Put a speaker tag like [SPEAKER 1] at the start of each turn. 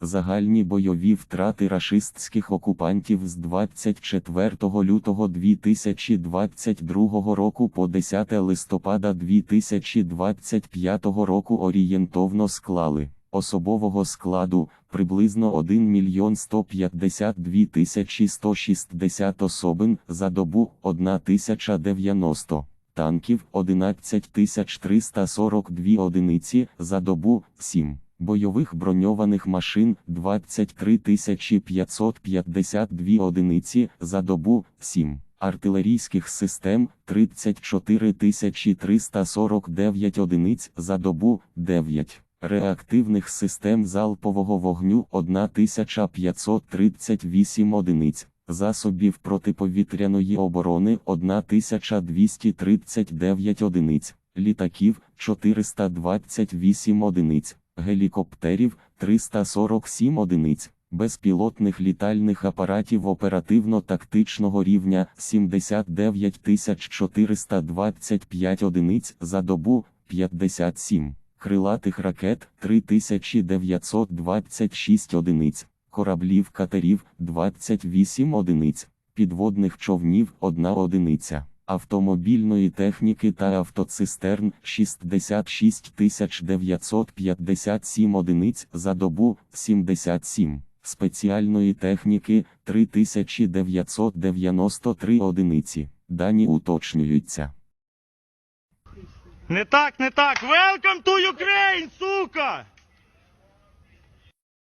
[SPEAKER 1] Загальні бойові втрати рашистських окупантів з 24 лютого 2022 року по 10 листопада 2025 року орієнтовно склали особового складу приблизно 1 мільйон 152 тисячі 160 особин за добу 1090 танків 11342 одиниці за добу 7. Бойових броньованих машин 23 552 одиниці за добу 7. Артилерійських систем 34 349 одиниць за добу 9. Реактивних систем залпового вогню 1538 одиниць. Засобів протиповітряної оборони 1239 одиниць, літаків 428 одиниць, гелікоптерів 347 одиниць, безпілотних літальних апаратів оперативно-тактичного рівня 79 425 одиниць за добу 57, крилатих ракет 3926 одиниць кораблів катерів 28 одиниць, підводних човнів 1 одиниця, автомобільної техніки та автоцистерн 66 957 одиниць за добу 77, спеціальної техніки 3993 одиниці. Дані уточнюються.
[SPEAKER 2] Не так, не так. Welcome to Ukraine!